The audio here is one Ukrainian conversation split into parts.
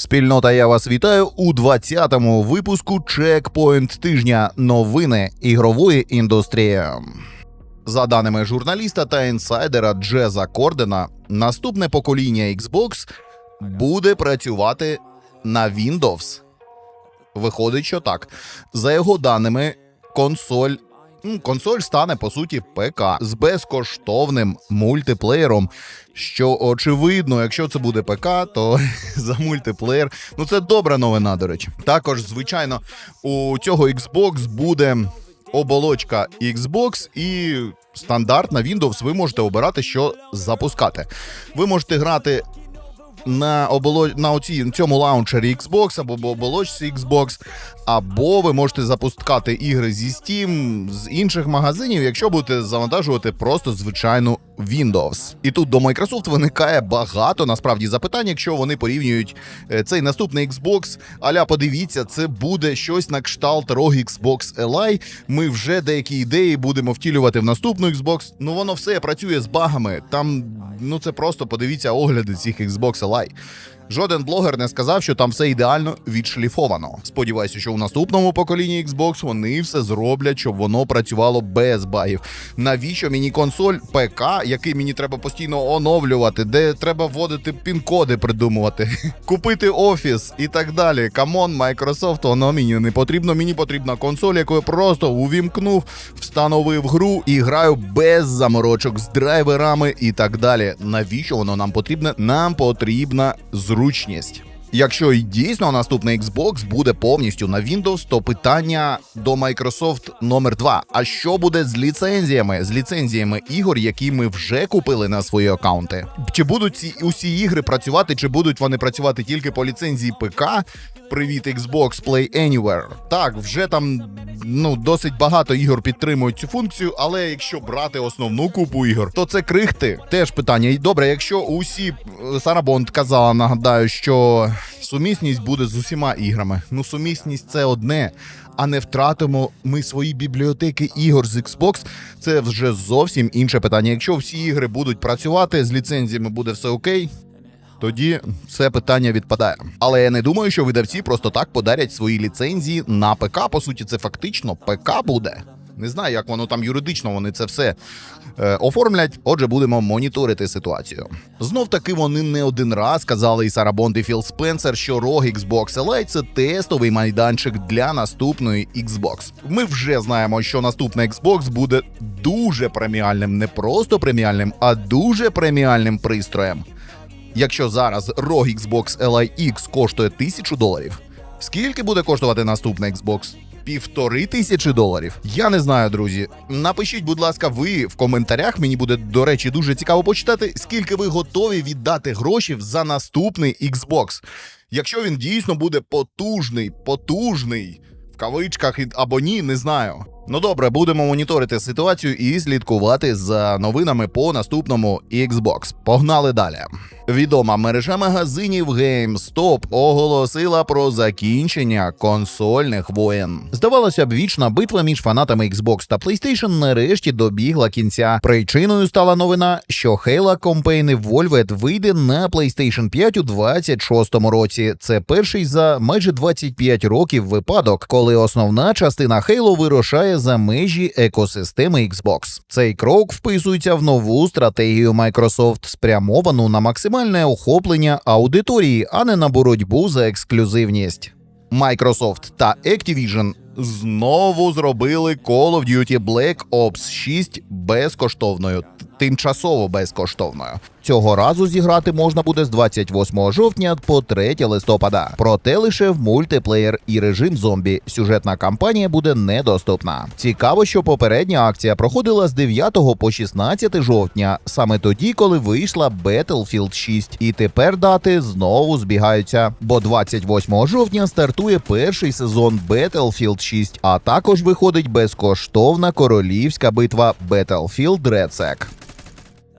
Спільнота, я вас вітаю у 20-му випуску Чекпоінт тижня новини ігрової індустрії. За даними журналіста та інсайдера Джеза Кордена, наступне покоління Xbox буде працювати на Windows. Виходить, що так. За його даними, консоль. Консоль стане по суті ПК з безкоштовним мультиплеєром. Що очевидно, якщо це буде ПК, то за мультиплеєр. Ну це добра новина, до речі. Також, звичайно, у цього Xbox буде оболочка Xbox і стандартна Windows. Ви можете обирати, що запускати. Ви можете грати на оболо... на оці, цьому лаунчері Xbox або оболочці Xbox, або ви можете запускати ігри зі Steam, з інших магазинів, якщо будете завантажувати просто звичайну Windows. І тут до Microsoft виникає багато насправді запитань, якщо вони порівнюють е, цей наступний Xbox. Аля, подивіться, це буде щось на кшталт ROG Xbox Li. Ми вже деякі ідеї будемо втілювати в наступну Xbox. Ну воно все працює з багами. Там ну це просто подивіться огляди цих Xbox Li. Жоден блогер не сказав, що там все ідеально відшліфовано. Сподіваюся, що у наступному поколінні Xbox вони все зроблять, щоб воно працювало без багів. Навіщо мені консоль ПК, який мені треба постійно оновлювати, де треба вводити пін-коди придумувати, купити офіс і так далі. Камон, Microsoft, воно мені не потрібно. Мені потрібна консоль, яку я просто увімкнув, встановив гру і граю без заморочок з драйверами і так далі. Навіщо воно нам потрібне? Нам потрібна зручність. Якщо і дійсно наступний Xbox буде повністю на Windows, то питання до Microsoft номер 2 А що буде з ліцензіями? З ліцензіями ігор, які ми вже купили на свої аккаунти? Чи будуть ці усі ігри працювати, чи будуть вони працювати тільки по ліцензії ПК? Привіт, Xbox Play Anywhere. Так, вже там ну досить багато ігор підтримують цю функцію, але якщо брати основну купу ігор, то це крихти. Теж питання. І добре, якщо усі е, Сара Бонд казала, нагадаю, що сумісність буде з усіма іграми. Ну, сумісність це одне. А не втратимо ми свої бібліотеки ігор з Xbox. Це вже зовсім інше питання. Якщо всі ігри будуть працювати з ліцензіями, буде все окей. Тоді це питання відпадає. Але я не думаю, що видавці просто так подарять свої ліцензії на ПК. По суті, це фактично ПК буде. Не знаю, як воно там юридично вони це все е, оформлять. Отже, будемо моніторити ситуацію. Знов таки вони не один раз казали і Сара Бонд, і Філ Спенсер, що ROG Xbox Elite – це тестовий майданчик для наступної Xbox. Ми вже знаємо, що наступний Xbox буде дуже преміальним, не просто преміальним, а дуже преміальним пристроєм. Якщо зараз ROG Xbox Li X коштує 1000 доларів, скільки буде коштувати наступний Xbox? Півтори тисячі доларів. Я не знаю, друзі. Напишіть, будь ласка, ви в коментарях. Мені буде, до речі, дуже цікаво почитати, скільки ви готові віддати грошей за наступний Xbox. Якщо він дійсно буде потужний, потужний в кавичках або ні, не знаю. Ну добре, будемо моніторити ситуацію і слідкувати за новинами по наступному Xbox. Погнали далі. Відома мережа магазинів GameStop оголосила про закінчення консольних воєн. Здавалося б, вічна битва між фанатами Xbox та PlayStation нарешті добігла кінця. Причиною стала новина, що Halo Campaign Evolved вийде на PlayStation 5 у 26-му році. Це перший за майже 25 років випадок, коли основна частина Halo вирушає за межі екосистеми Xbox. Цей крок вписується в нову стратегію Microsoft, спрямовану на максимальне охоплення аудиторії, а не на боротьбу за ексклюзивність. Microsoft та Activision знову зробили Call of Duty Black Ops 6 безкоштовною, тимчасово безкоштовною. Цього разу зіграти можна буде з 28 жовтня по 3 листопада. Проте лише в мультиплеєр і режим зомбі. Сюжетна кампанія буде недоступна. Цікаво, що попередня акція проходила з 9 по 16 жовтня, саме тоді, коли вийшла Battlefield 6. І тепер дати знову збігаються. Бо 28 жовтня стартує перший сезон Battlefield 6, а також виходить безкоштовна королівська битва Battlefield Red.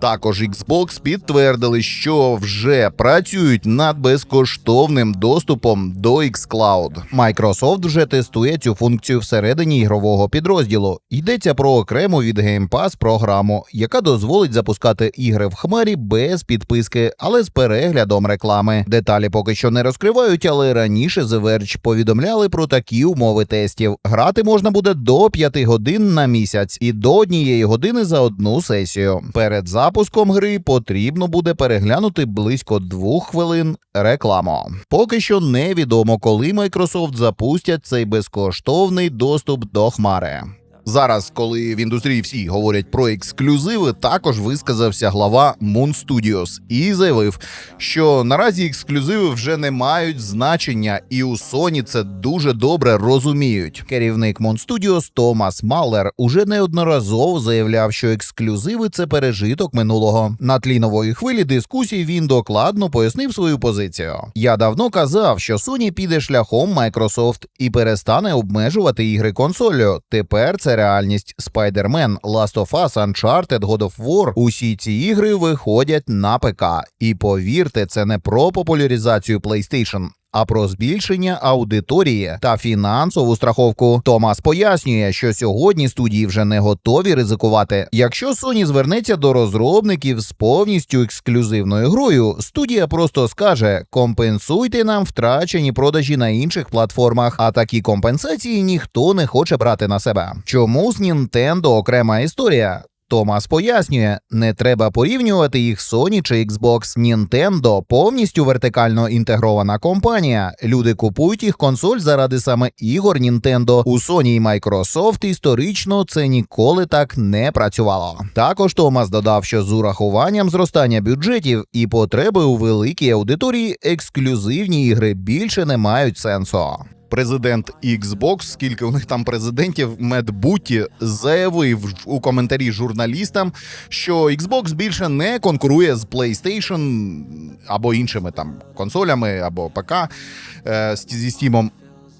Також Xbox підтвердили, що вже працюють над безкоштовним доступом до xCloud. Microsoft вже тестує цю функцію всередині ігрового підрозділу. Йдеться про окрему від Game Pass програму, яка дозволить запускати ігри в хмарі без підписки, але з переглядом реклами. Деталі поки що не розкривають, але раніше The Verge повідомляли про такі умови тестів. Грати можна буде до 5 годин на місяць і до однієї години за одну сесію. Перед запуском гри потрібно буде переглянути близько двох хвилин рекламу. Поки що невідомо, коли Microsoft запустять цей безкоштовний доступ до хмари. Зараз, коли в індустрії всі говорять про ексклюзиви, також висказався глава Moon Studios і заявив, що наразі ексклюзиви вже не мають значення, і у Sony це дуже добре розуміють. Керівник Moon Studios Томас Маллер уже неодноразово заявляв, що ексклюзиви це пережиток минулого. На тлі нової хвилі дискусій він докладно пояснив свою позицію. Я давно казав, що Sony піде шляхом Microsoft і перестане обмежувати ігри консолю. Тепер це реальність. Spider-Man, Last of Us, Uncharted, God of War – усі ці ігри виходять на ПК. І повірте, це не про популяризацію PlayStation. А про збільшення аудиторії та фінансову страховку Томас пояснює, що сьогодні студії вже не готові ризикувати. Якщо Sony звернеться до розробників з повністю ексклюзивною грою, студія просто скаже: компенсуйте нам втрачені продажі на інших платформах. А такі компенсації ніхто не хоче брати на себе. Чому з Nintendo окрема історія? Томас пояснює, не треба порівнювати їх Sony чи Xbox. Nintendo повністю вертикально інтегрована компанія. Люди купують їх консоль заради саме ігор Nintendo. У Sony і Microsoft історично це ніколи так не працювало. Також Томас додав, що з урахуванням зростання бюджетів і потреби у великій аудиторії ексклюзивні ігри більше не мають сенсу. Президент Xbox, скільки у них там президентів, Мед Буті заявив у коментарі журналістам, що Xbox більше не конкурує з PlayStation або іншими там консолями або ПК е, зі Steam.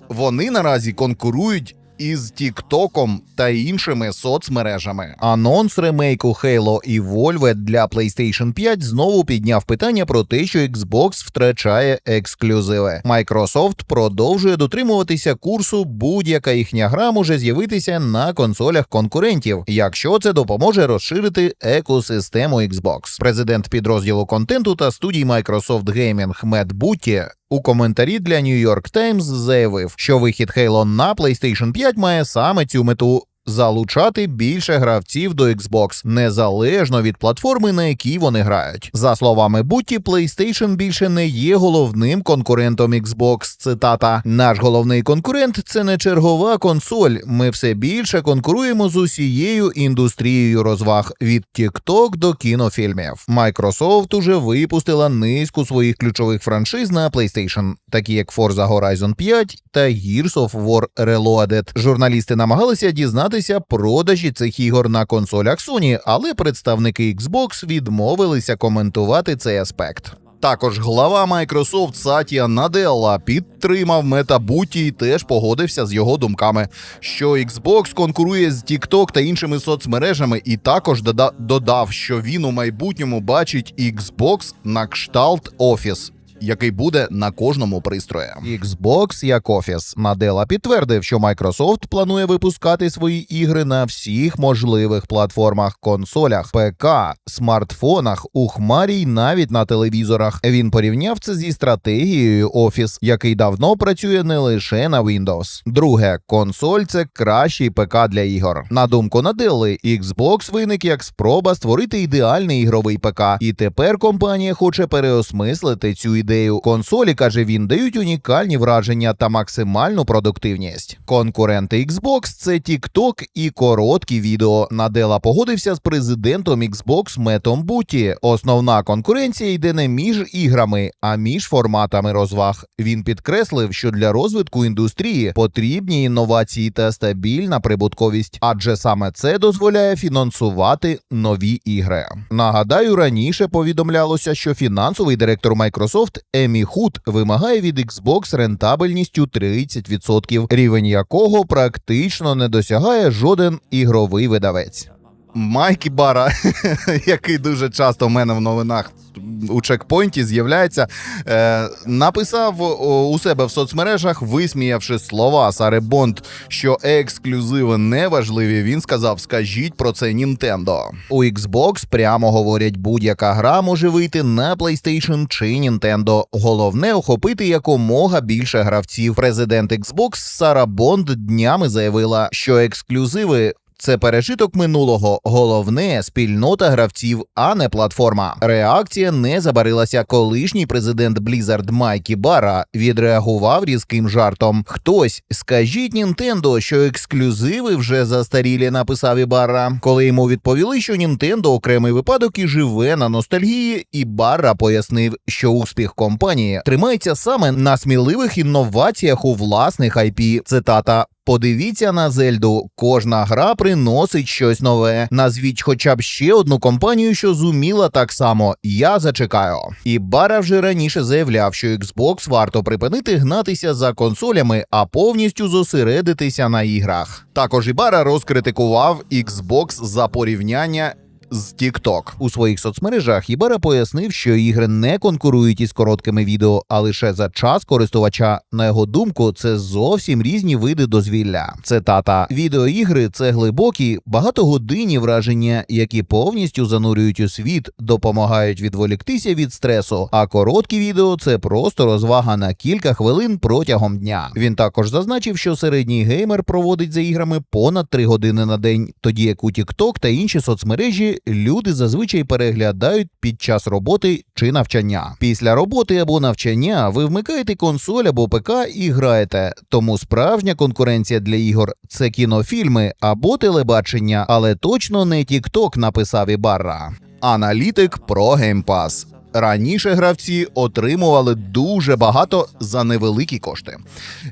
Вони наразі конкурують із Тіктоком та іншими соцмережами. Анонс ремейку Halo Evolved для PlayStation 5 знову підняв питання про те, що Xbox втрачає ексклюзиви. Microsoft продовжує дотримуватися курсу. Будь-яка їхня гра може з'явитися на консолях конкурентів, якщо це допоможе розширити екосистему Xbox. Президент підрозділу контенту та студії Microsoft Gaming Мед Бутті у коментарі для New York Times заявив, що вихід Halo на PlayStation 5 має саме цю мету. Залучати більше гравців до Xbox незалежно від платформи, на якій вони грають. За словами Бутті, PlayStation більше не є головним конкурентом Xbox. Цитата: наш головний конкурент це не чергова консоль. Ми все більше конкуруємо з усією індустрією розваг від TikTok до кінофільмів. Microsoft уже випустила низку своїх ключових франшиз на PlayStation, такі як Forza Horizon 5 та Gears of War Reloaded. Журналісти намагалися дізнатися продажі цих ігор на консолях Sony, але представники Xbox відмовилися коментувати цей аспект. Також глава Microsoft Сатія Наделла підтримав Мета Буті і теж погодився з його думками, що Xbox конкурує з TikTok та іншими соцмережами, і також дода- додав, що він у майбутньому бачить Xbox на кшталт Office. Який буде на кожному пристрої. Xbox як офіс. Надела підтвердив, що Microsoft планує випускати свої ігри на всіх можливих платформах, консолях, ПК, смартфонах, у хмарі й навіть на телевізорах. Він порівняв це зі стратегією Office, який давно працює не лише на Windows. Друге, консоль це кращий ПК для ігор. На думку Наделли, Xbox виник як спроба створити ідеальний ігровий ПК, і тепер компанія хоче переосмислити цю ідею. Консолі каже він дають унікальні враження та максимальну продуктивність. Конкуренти Xbox це TikTok і короткі відео. Надела погодився з президентом Xbox Метом Буті. Основна конкуренція йде не між іграми, а між форматами розваг. Він підкреслив, що для розвитку індустрії потрібні інновації та стабільна прибутковість, адже саме це дозволяє фінансувати нові ігри. Нагадаю, раніше повідомлялося, що фінансовий директор Microsoft Емі Худ вимагає від Xbox рентабельністю 30%, рівень якого практично не досягає жоден ігровий видавець. Майкі Бара, який дуже часто в мене в новинах у чекпоінті з'являється, е, написав у себе в соцмережах, висміявши слова Сари Бонд, що ексклюзиви не важливі. Він сказав: скажіть про це Нінтендо. У Xbox прямо говорять, будь-яка гра може вийти на PlayStation чи Nintendo. Головне охопити якомога більше гравців. Президент Xbox Сара Бонд днями заявила, що ексклюзиви. Це пережиток минулого, головне спільнота гравців, а не платформа. Реакція не забарилася. Колишній президент Blizzard Майкі Бара відреагував різким жартом. Хтось скажіть Нінтендо, що ексклюзиви вже застарілі, написав Ібарра. Коли йому відповіли, що Нінтендо окремий випадок і живе на ностальгії, Ібарра пояснив, що успіх компанії тримається саме на сміливих інноваціях у власних IP. Цитата. Подивіться на Зельду. Кожна гра приносить щось нове. Назвіть хоча б ще одну компанію, що зуміла так само. Я зачекаю. І Бара вже раніше заявляв, що Xbox варто припинити гнатися за консолями, а повністю зосередитися на іграх. Також Ібара розкритикував Xbox за порівняння з TikTok. у своїх соцмережах. Ібара пояснив, що ігри не конкурують із короткими відео, а лише за час користувача. На його думку, це зовсім різні види дозвілля. Цитата: відеоігри це глибокі, багатогодинні враження, які повністю занурюють у світ, допомагають відволіктися від стресу. А короткі відео це просто розвага на кілька хвилин протягом дня. Він також зазначив, що середній геймер проводить за іграми понад 3 години на день, тоді як у TikTok та інші соцмережі люди зазвичай переглядають під час роботи чи навчання. Після роботи або навчання ви вмикаєте консоль або ПК і граєте. Тому справжня конкуренція для ігор це кінофільми або телебачення, але точно не TikTok, написав Ібарра. Аналітик про Pass. Раніше гравці отримували дуже багато за невеликі кошти.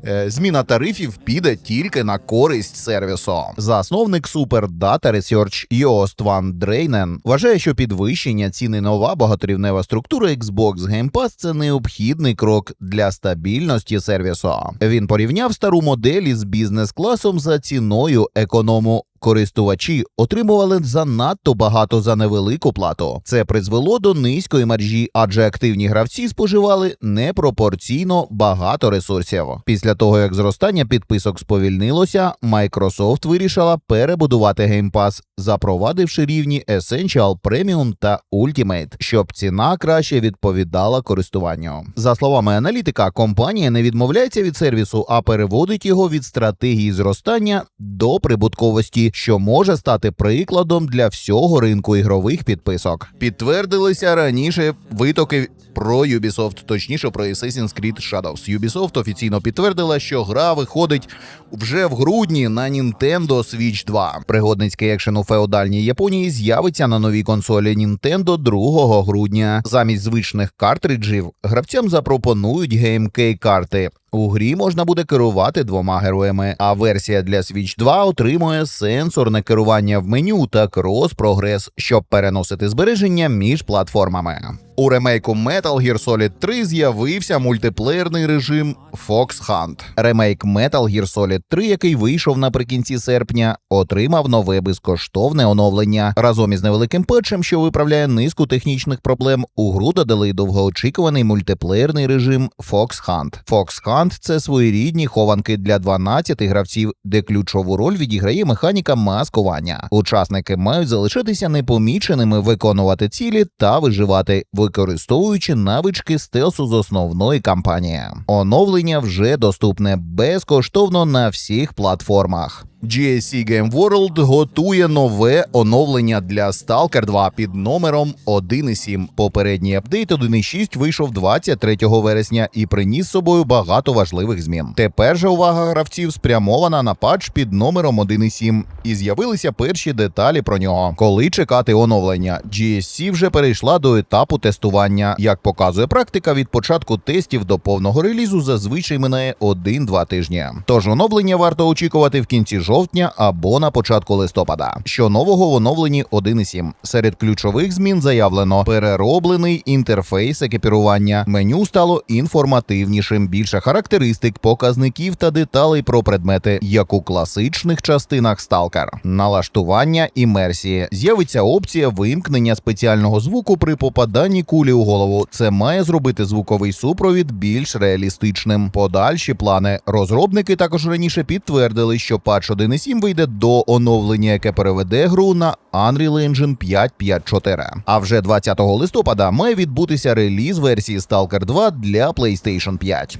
Е, Зміна тарифів піде тільки на користь сервісу. Засновник Super Data Research Йост Ван Дрейнен вважає, що підвищення ціни нова багаторівнева структура Xbox Game Pass – це необхідний крок для стабільності сервісу. Він порівняв стару модель із бізнес-класом за ціною економу Користувачі отримували занадто багато за невелику плату. Це призвело до низької маржі, адже активні гравці споживали непропорційно багато ресурсів. Після того як зростання підписок сповільнилося, Microsoft вирішила перебудувати Game Pass, запровадивши рівні Essential, Premium та Ultimate, щоб ціна краще відповідала користуванню. За словами аналітика, компанія не відмовляється від сервісу, а переводить його від стратегії зростання до прибутковості що може стати прикладом для всього ринку ігрових підписок. Підтвердилися раніше витоки про Ubisoft, точніше про Assassin's Creed Shadows. Ubisoft офіційно підтвердила, що гра виходить вже в грудні на Nintendo Switch 2. Пригодницький екшен у феодальній Японії з'явиться на новій консолі Nintendo 2 грудня. Замість звичних картриджів гравцям запропонують GameKey карти. У грі можна буде керувати двома героями, а версія для Switch 2 отримує сенсорне керування в меню та крос-прогрес, щоб переносити збереження між платформами. У ремейку Metal Gear Solid 3 з'явився мультиплеєрний режим Fox Hunt. Ремейк Metal Gear Solid 3, який вийшов наприкінці серпня, отримав нове безкоштовне оновлення. Разом із невеликим патчем, що виправляє низку технічних проблем, у гру додали довгоочікуваний мультиплеєрний режим Fox Hunt. Fox Hunt – це своєрідні хованки для 12 гравців, де ключову роль відіграє механіка маскування. Учасники мають залишитися непоміченими, виконувати цілі та виживати, використовуючи навички стелсу з основної кампанії. Оновлення вже доступне безкоштовно на всіх платформах. GSC Game World готує нове оновлення для Stalker 2 під номером 1.7. Попередній апдейт 1.6 вийшов 23 вересня і приніс з собою багато важливих змін. Тепер же увага гравців спрямована на патч під номером 1.7, і з'явилися перші деталі про нього. Коли чекати оновлення, GSC вже перейшла до етапу тестування. Як показує практика, від початку тестів до повного релізу зазвичай минає 1-2 тижні. Тож оновлення варто очікувати в кінці жовтня або на початку листопада. Що нового в оновленні 1.7. Серед ключових змін заявлено перероблений інтерфейс екіпірування. Меню стало інформативнішим, більше характеристик, показників та деталей про предмети, як у класичних частинах Stalker. Налаштування імерсії. З'явиться опція вимкнення спеціального звуку при попаданні кулі у голову. Це має зробити звуковий супровід більш реалістичним. Подальші плани розробники також раніше підтвердили, що патч 1.7 вийде до оновлення, яке переведе гру на Unreal Engine 5.5.4. А вже 20 листопада має відбутися реліз версії Stalker 2 для PlayStation 5.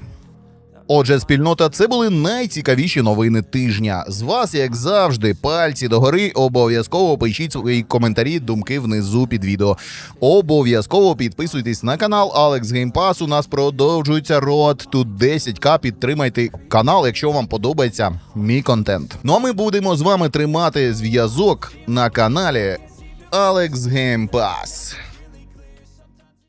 Отже, спільнота, це були найцікавіші новини тижня. З вас, як завжди, пальці догори. Обов'язково пишіть свої коментарі, думки внизу під відео. Обов'язково підписуйтесь на канал Game Pass. У нас продовжується рот. Тут 10к. Підтримайте канал, якщо вам подобається мій контент. Ну а ми будемо з вами тримати зв'язок на каналі Game Pass.